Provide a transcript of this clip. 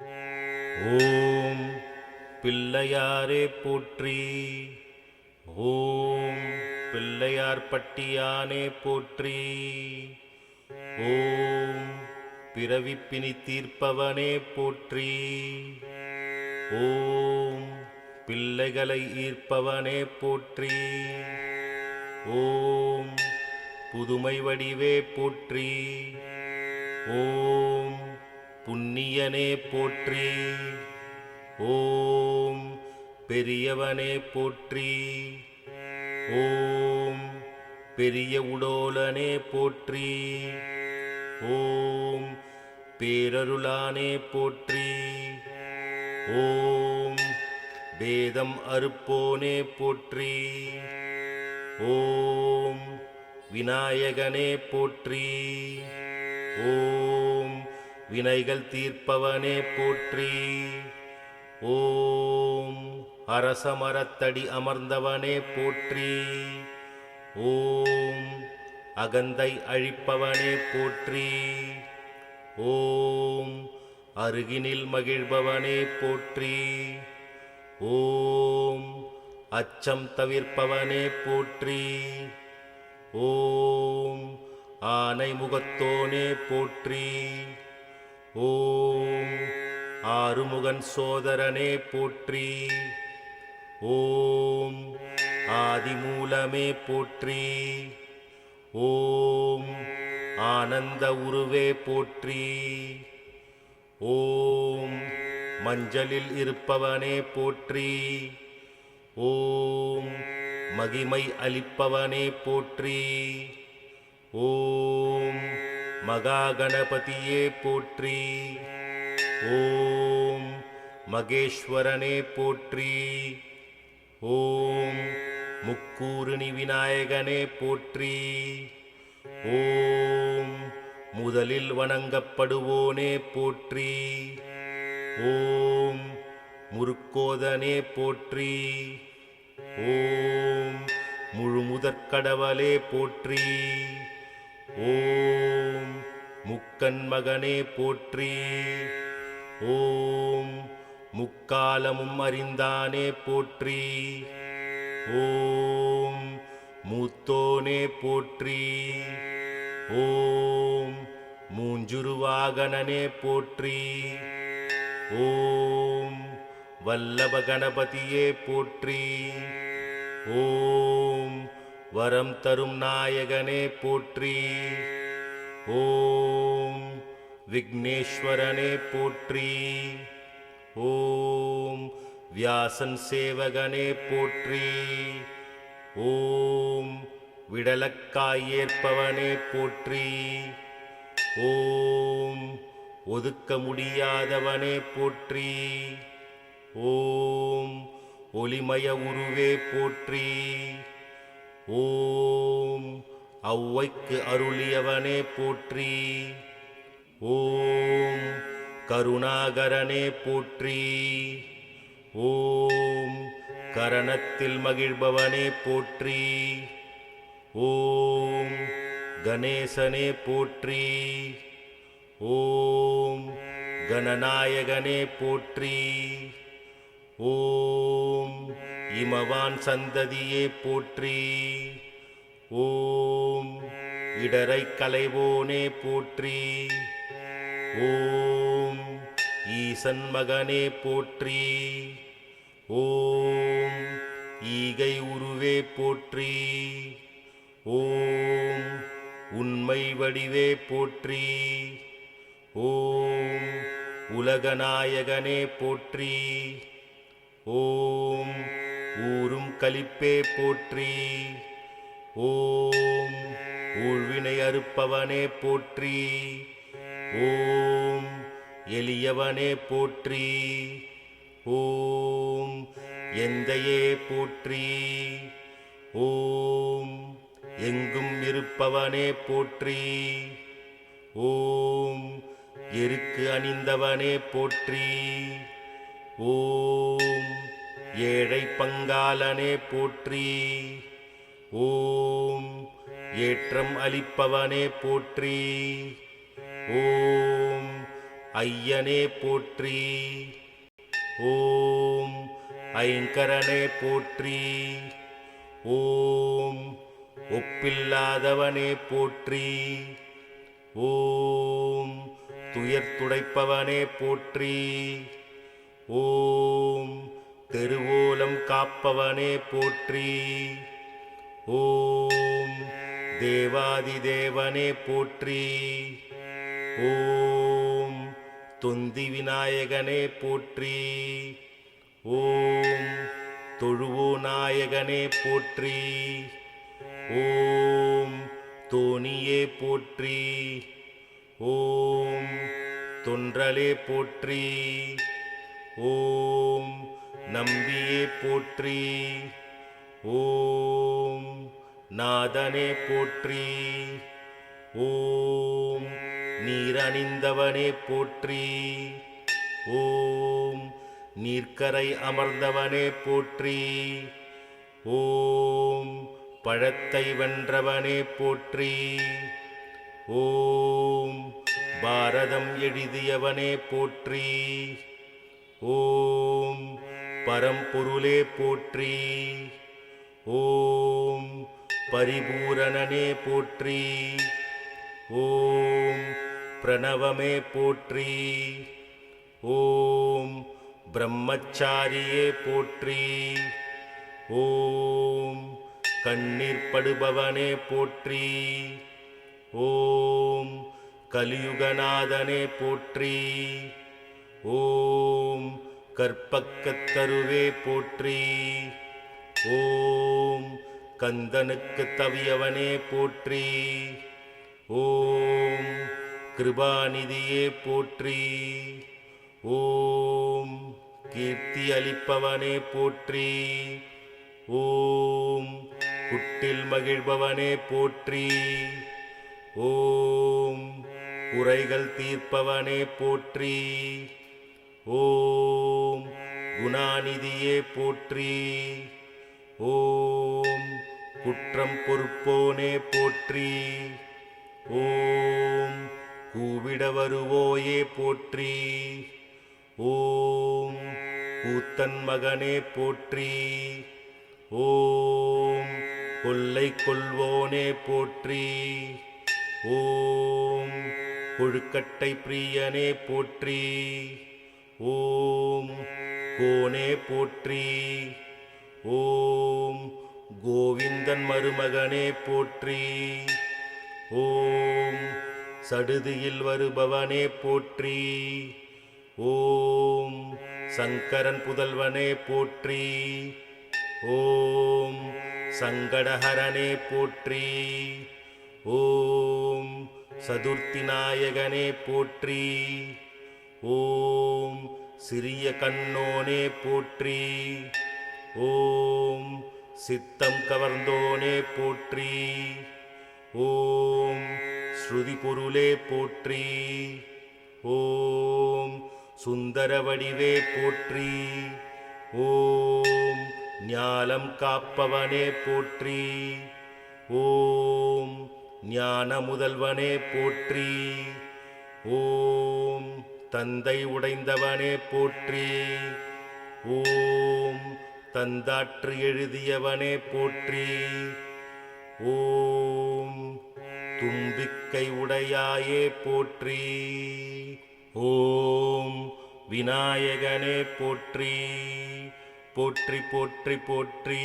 ஓம் பிள்ளையாரே போற்றி. ஓம் பிள்ளையார் பட்டியானே போற்றி. ஓம் பிறவிப்பினி தீர்ப்பவனே போற்றி. ஓம் பிள்ளைகளை ஈர்ப்பவனே போற்றி. ஓம் புதுமை வடிவே போற்றி. ஓம் புண்ணியனே போற்றி. ஓம் பெரியவனே போற்றி. ஓம் பெரிய உடோலனே போற்றி. ஓம் பேரருளானே போற்றி. ஓம் வேதம் அறுப்போனே போற்றி. ஓம் விநாயகனே போற்றி. ஓம் வினைகள் தீர்ப்பவனே போற்றி. ஓம் அரசமரத்தடி அமர்ந்தவனே போற்றி. ஓம் அகந்தை அழிப்பவனே போற்றி. ஓம் அருகினில் மகிழ்பவனே போற்றி. ஓம் அச்சம் தவிர்ப்பவனே போற்றி. ஓம் ஆனை முகத்தோனே போற்றி. ஓம் ஆறுமுகன் சோதரனே போற்றி. ஓம் ஆதிமூலமே போற்றி. ஓம் ஆனந்த உருவே போற்றி. ஓம் மஞ்சளில் இருப்பவனே போற்றி. ஓம் மகிமை அளிப்பவனே போற்றி. ஓம் மகாகணபதியே போற்றி. ஓம் மகேஸ்வரனே போற்றி. ஓம் முக்கூருணி விநாயகனே போற்றி. ஓம் முதலில் வணங்கப்படுவோனே போற்றி. ஓம் முருக்கோதனே போற்றி. ஓம் முழுமுதற்கடவலே போற்றி. ஓம் முக்கன் மகனே போற்றி. ஓம் முக்காலமும் அறிந்தானே போற்றி. ஓம் மூத்தோனே போற்றி. ஓம் மூஞ்சுருவாகனனே போற்றி. ஓம் வல்லப கணபதியே போற்றி. ஓம் வரம் தரும் நாயகனே போற்றி. ஓம் விக்னேஸ்வரனே போற்றி. ஓம் வியாசன் சேவகனே போற்றி. ஓம் விடலக்காய் ஏற்பவனே போற்றி. ஓம் ஒதுக்க முடியாதவனே போற்றி. ஓம் ஒளிமய உருவே போற்றி. ஓம் ஔவைக்கு அருளியவனே போற்றி. ஓம் கருணாகரனே போற்றி. ஓம் கரணத்தில் மகிழ்பவனே போற்றி. ஓம் கணேசனே போற்றி. ஓம் கணநாயகனே போற்றி. ஓம் இமவான் சந்ததியே போற்றி. ஓம் இடரை கலைவோனே போற்றி. ஓம் ஈசன் மகனே போற்றி. ஓம் ஈகை உருவே போற்றி. ஓம் உண்மை வடிவே போற்றி. ஓம் உலகநாயகனே போற்றி. ஓம் ஊரும் கலிப்பே போற்றி. ஓம் ஊழ்வினை அறுப்பவனே போற்றி. ஓம் எளியவனே போற்றி. ஓம் எந்தையே போற்றி. ஓம் எங்கும் இருப்பவனே போற்றி. ஓம் எருக்கு அணிந்தவனே போற்றி. ஓம் ஏழை பங்காலனே போற்றி. ஓம் ஏற்றம் அளிப்பவனே போற்றி. ஓம் ஐயனே போற்றி. ஓம் ஐங்கரனே போற்றி. ஓம் ஒப்பில்லாதவனே போற்றி. ஓம் துயர் துடைப்பவனே போற்றி. ஓம் திருவோலம் காப்பவனே போற்றி. ஓம் தேவாதிதேவனே போற்றி. ஓம் தொந்தி விநாயகனே போற்றி. ஓம் தொழுவோ நாயகனே போற்றி. ஓம் தோணியே போற்றி. ஓம் தொன்றலே போற்றி. ஓம் நம்பியே போற்றி. ஓம் நாதனே போற்றி. ஓம் நீரணிந்தவனே போற்றி. ஓம் நீர்க்கரை அமர்ந்தவனே போற்றி. ஓம் பழத்தை வென்றவனே போற்றி. ஓம் பாரதம் எழுதியவனே போற்றி. ஓம் பரம்பொருளே போற்றி. ஓம் பரிபூரணனே போற்றி. ஓம் பிரணவமே போற்றி. ஓம் பிரம்மச்சாரியே போற்றி. ஓம் கண்ணீர் படுபவனே போற்றி. ஓம் கலியுகநாதனே போற்றி. ஓம் கற்பக்கத்தருவே போற்றி. ஓம் கந்தனுக்கு தவியவனே போற்றி. ஓம் கிருபாநிதியே போற்றி. ஓம் கீர்த்தி அளிப்பவனே போற்றி. ஓம் குட்டில் மகிழ்பவனே போற்றி. ஓம் குறைகள் தீர்ப்பவனே போற்றி. ஓம் குணாநிதியே போற்றி. ஓம் குற்றம் பொறுப்போனே போற்றி. ஓம் கூவிட வருவோயே போற்றி. ஓம் கூத்தன் மகனே போற்றி. ஓம் கொல்லை கொள்வோனே போற்றி. ஓம் கொழுக்கட்டை பிரியனே போற்றி. ஓம் கோனே போற்றி. ஓம் கோவிந்தன் மருமகனே போற்றி. ஓம் சடுதியில் வருபவனே போற்றி. ஓம் சங்கரன் புதல்வனே போற்றி. ஓம் சங்கடஹரனே போற்றி. ஓம் சதுர்த்தி நாயகனே போற்றி. ஓம் சிறிய கண்ணோனே போற்றி. ஓம் சித்தம் கவர்ந்தோனே போற்றி. ஓம் ஸ்ருதி பொருளே போற்றி. ஓம் சுந்தர வடிவே போற்றி. ஓம் ஞானம் காப்பவனே போற்றி. ஓம் ஞான முதல்வனே போற்றி. ஓம் தந்தை உடைந்தவனே போற்றி. ஓம் தந்தாற்று எழுதியவனே போற்றி. ஓம் தும்பிக்கை உடையாயே போற்றி. ஓம் விநாயகனே போற்றி. போற்றி போற்றி போற்றி.